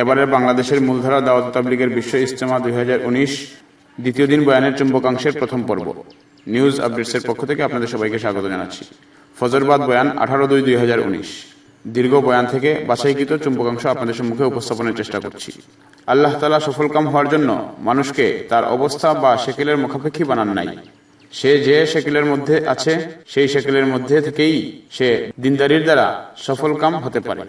এবারের বাংলাদেশের মূলধারা দাওয়াত তাবলিগের বিশ্ব ইজতেমা দুই হাজার উনিশ দ্বিতীয় দিন বয়ানের চুম্বকাংশের প্রথম পর্ব। নিউজ আপডেটসের পক্ষ থেকে আপনাদের সবাইকে স্বাগত জানাচ্ছি। ফজরবাদ বয়ান আঠারো দুই দুই হাজার উনিশ। দীর্ঘ বয়ান থেকে বাছাইকৃত চুম্বকাংশ আপনাদের সম্মুখে উপস্থাপনের চেষ্টা করছি। আল্লাহ তালা সফলকাম হওয়ার জন্য মানুষকে তার অবস্থা বা শেকেলের মুখাপেক্ষী বানান নাই। সে যে শেকেলের মধ্যে আছে, সেই শেকেলের মধ্যে থেকেই সে দিনদারির দ্বারা সফলকাম হতে পারে।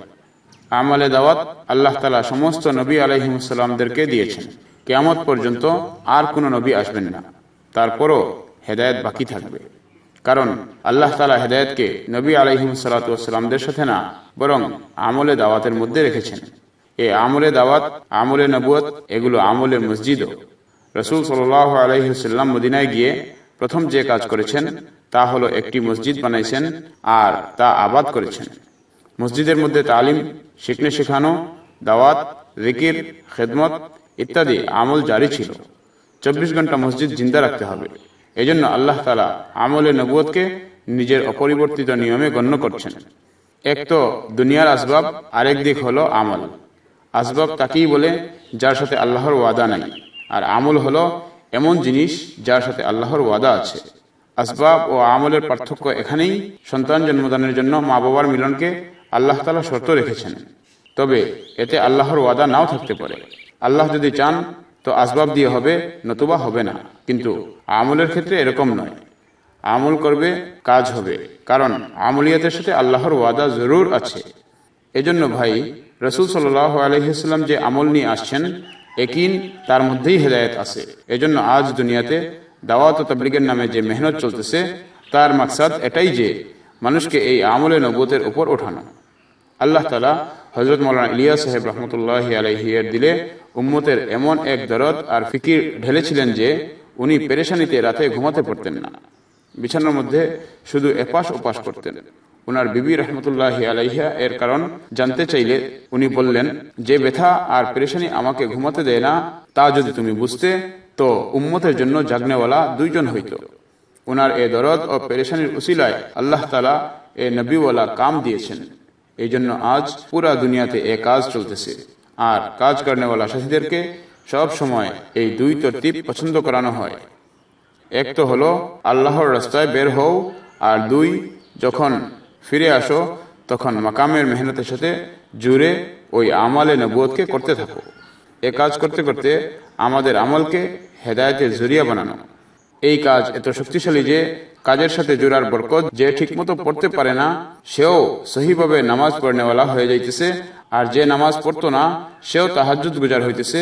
আমলে দাওয়াত আল্লাহ তালা সমস্ত নবী আলহিমসাল্লামদেরকে দিয়েছেন। কেয়ামত পর্যন্ত আর কোনো নবী আসবেন না। তারপরও হেদায়ত বাকি থাকবে। কারণ আল্লাহ তালা হেদায়তকে নবী আলহিম সালাতামদের সাথে না, বরং আমলে দাওয়াতের মধ্যে রেখেছেন। এ আমলে দাওয়াত, আমলে নবুয়ত, এগুলো আমলের মসজিদও। রসুল সাল আলহিসাল্লাম মদিনায় গিয়ে প্রথম যে কাজ করেছেন, তা হলো একটি মসজিদ বানাইছেন আর তা আবাদ করেছেন। মসজিদের মধ্যে তালিম, শিখনে শেখানো, দাওয়াত রিকির খেদমত ইত্যাদি আমল জারি ছিল। চব্বিশ ঘণ্টা মসজিদ জিন্দা রাখতে হবে। এজন্য আল্লাহ তালা আমলে নবুয়তকে নিজের অপরিবর্তিত নিয়মে গণ্য করছেন। এক তো দুনিয়ার আসবাব, আরেক দিক হলো আমল। আসবাব তাকেই বলে যার সাথে আল্লাহর ওয়াদা নাই। আর আমল হলো এমন জিনিস যার সাথে আল্লাহর ওয়াদা আছে। আসবাব ও আমলের পার্থক্য এখানেই সন্তান জন্মদানের জন্য মা বাবার মিলনকে আল্লাহ তালা শর্ত রেখেছেন। তবে এতে আল্লাহর ওয়াদা নাও থাকতে পারে। আল্লাহ যদি চান, তো আসবাব দিয়ে হবে, নতুবা হবে না। কিন্তু আমলের ক্ষেত্রে এরকম নয়। আমল করবে, কাজ হবে। কারণ আমলিয়াতের সাথে আল্লাহর ওয়াদা জরুর আছে। এজন্য ভাই, রসুল সাল আলহিহাল্লাম যে আমল নিয়ে আসছেন, একিন তার মধ্যেই হেদায়ত আছে। এজন্য আজ দুনিয়াতে দাওয়াত তবলিগের নামে যে মেহনত চলতেছে, তার মাকসাদ এটাই যে মানুষকে এই আমলে নবতের উপর ওঠানো। আল্লাহ তালা হজরত মৌলানা ইলিয়া সাহেব রহমতুল্লাহ আলহিয়ার দিলে উম্মতের এমন এক দরদ আর ফিকির ঢেলেছিলেন যে উনি পেরেশানিতে রাতে ঘুমাতে পারতেন না। বিছানার মধ্যে শুধু এপাশ ওপাশ করতেন। উনার বিবি রহমতুল্লাহ আলাইহা এর কারণ জানতে চাইলে উনি বললেন, যে ব্যথা আর পেরেশানি আমাকে ঘুমাতে দেয় না, তা যদি তুমি বুঝতে, তো উম্মতের জন্য জাগনেওয়ালা দুইজন হইত। উনার এ দরদ ও পেরেশানির উসিলায় আল্লাহ তালা এ নবীওয়ালা কাম দিয়েছেন। এই জন্য আজ পুরা দুনিয়াতে এ কাজ চলতেছে। আর কাজ করেনেওয়ালা সাথীদেরকে সব সময় এই দুই তরতিব পছন্দ করানো হয়। এক তো হলো, আল্লাহর রাস্তায় বের হও, আর দুই, যখন ফিরে আসো, তখন মাকামের মেহনতের সাথে জুড়ে ওই আমালে নবুয়তকে করতে থাকো। এ কাজ করতে করতে আমাদের আমলকে হেদায়তের জরিয়া বানানো। এই কাজ এত শক্তিশালী যে কাজের সাথে জোড়ার বরকত যে ঠিকমতো পড়তে পারে না, সেও সহিভাবে নামাজ পড়নেওয়ালা হয়ে যাইতেছে, আর যে নামাজ পড়তো না, সেও তাহাজুদ গুজার হইতেছে।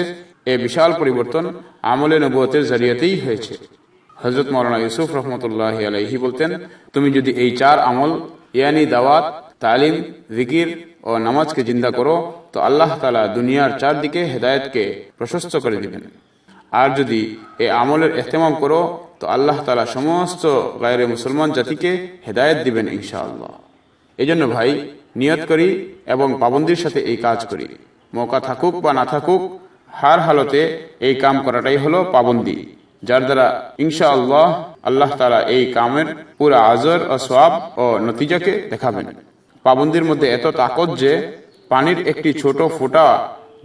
এ বিশাল পরিবর্তন আমলে নবুয়তের জরিয়াতেই হয়েছে। হজরত মৌলানা ইউসুফ রহমতুল্লাহ আলহি বলতেন, তুমি যদি এই চার আমল, ইয়ানি দাওয়াত, তালিম, জিকির ও নামাজকে জিন্দা করো, তো আল্লাহ তালা দুনিয়ার চারদিকে হেদায়তকে প্রশস্ত করে দিবেন। আর যদি এ আমলের এহতেমাম করো তো আল্লাহ তালা সমস্ত গায়ের মুসলমান জাতিকে হেদায়ত দিবেন ইনশাআল্লাহ। এই জন্য ভাই, নিয়ত করি এবং পাবন্দির সাথে এই কাজ করি। মৌকা থাকুক বা না থাকুক, হার হালতে এই কাম করাটাই হলো পাবন্দি। যার দ্বারা ইনশা আল্লাহ আল্লাহ তালা এই কামের পুরা আজর ও সব ও নতিজাকে দেখাবেন। পাবন্দির মধ্যে এত তাকত যে পানির একটি ছোট ফোঁটা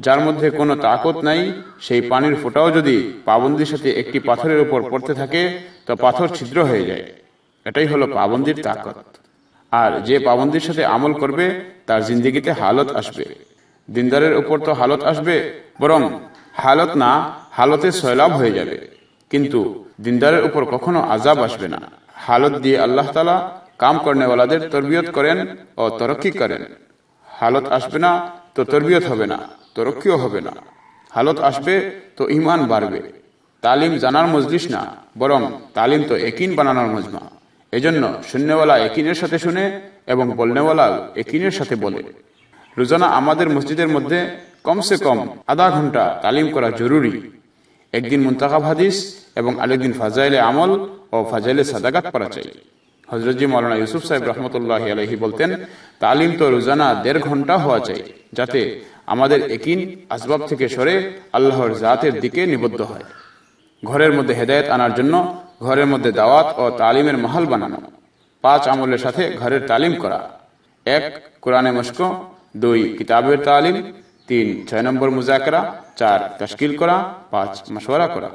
যার মধ্যে কোনো তাকত নাই, সেই পানির ফোঁটাও যদি পাবন্দির সাথে একটি পাথরের উপর পড়তে থাকে, তো পাথর ছিদ্র হয়ে যায়। এটাই হলো পাবন্দির তাকত। আর যে পাবন্দির সাথে আমল করবে, তার জিন্দগিতে হালত আসবে। দিনদারের উপর তো হালত আসবে, বরং হালত না, হালতে সয়লাভ হয়ে যাবে। কিন্তু দিনদারের উপর কখনো আজাব আসবে না। হালত দিয়ে আল্লাহ তালা কাম করেন ও তরক্কি করেন। হালত আসবে না তো তরবিয়ত হবে না তরক্কিও হবে না। হালত আসবে, তো ইমান বাড়বে। তালিম জানার মজলিস না, বরং তালিম তো একিন বানানোর মজমা। এজন্য শূন্যওয়ালা একিনের সাথে শুনে এবং বলনেওয়ালা একিনের সাথে বলে। রোজানা আমাদের মসজিদের মধ্যে কমসে কম আধা ঘণ্টা তালিম করা জরুরি। একদিন মুন্তাকাব হাদিস এবং আরেকদিন ফাজাইলে আমল ও ফাজাইলে সাদাগাত করা চাই। হজরতজি মৌলানা ইউসুফ সাহেব রহমতুল্লাহ আলহি বলতেন, তালিম তো রোজানা দেড় ঘণ্টা হওয়া চাই, যাতে আমাদের একিন আসবাব থেকে সরে আল্লাহর জাতের দিকে নিবদ্ধ হয়। ঘরের মধ্যে হেদায়ত আনার জন্য ঘরের মধ্যে দাওয়াত ও তালিমের মহল বানানো। পাঁচ আমলের সাথে ঘরের তালিম করা। এক, কোরআনে মস্ক, দুই, কিতাবের তালিম, তিন, ছয় নম্বর মুজাকরা, চার, তশকিল করা, পাঁচ মাসওয়ারা করা।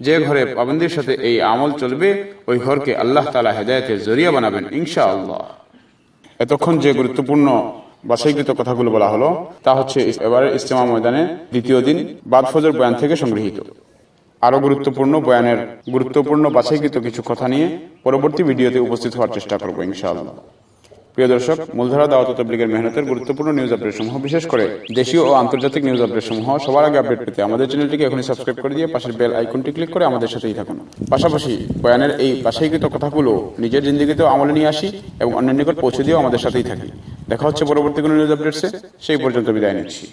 যে ঘরে পাবন্দির সাথে এই আমল চলবে, ওই ঘরকে আল্লাহ তালা হেদায়তের জরিয়া বানাবেন ইনশা আল্লাহ এতক্ষণ যে গুরুত্বপূর্ণ বাছাইকৃত কথাগুলো বলা হলো, তা হচ্ছে এবারের ইস্তেমা ময়দানে দ্বিতীয় দিন বাদ ফজর বয়ান থেকে সংগৃহীত। আরও গুরুত্বপূর্ণ বয়ানের গুরুত্বপূর্ণ বাছাইকৃত কিছু কথা নিয়ে পরবর্তী ভিডিওতে উপস্থিত হওয়ার চেষ্টা করব, ইনশাআল্লাহ। প্রিয় দর্শক, মূলধারা দাওয়াত তবলিগের মেহনতের গুরুত্বপূর্ণ নিউজ আপডেট সমূহ, বিশেষ করে দেশীয় ও আন্তর্জাতিক নিউজ আপডেট সমূহ, সবার আগে আপডেট পেতে আমাদের চ্যানেলটিকে এখনই সাবস্ক্রাইব করে দিয়ে পাশের বেল আইকনটি ক্লিক করে আমাদের সাথেই থাকুন। পাশাপাশি বয়ানের এই বাছাইকৃত কথাগুলো নিজের জিন্দিগিতেও আমলে নিয়ে আসি এবং অন্যের নিকট পৌঁছে দিয়েও আমাদের সাথেই থাকি। দেখা হচ্ছে পরবর্তী কোনো নিউজ আপডেটসে সেই পর্যন্ত বিদায় নিচ্ছি।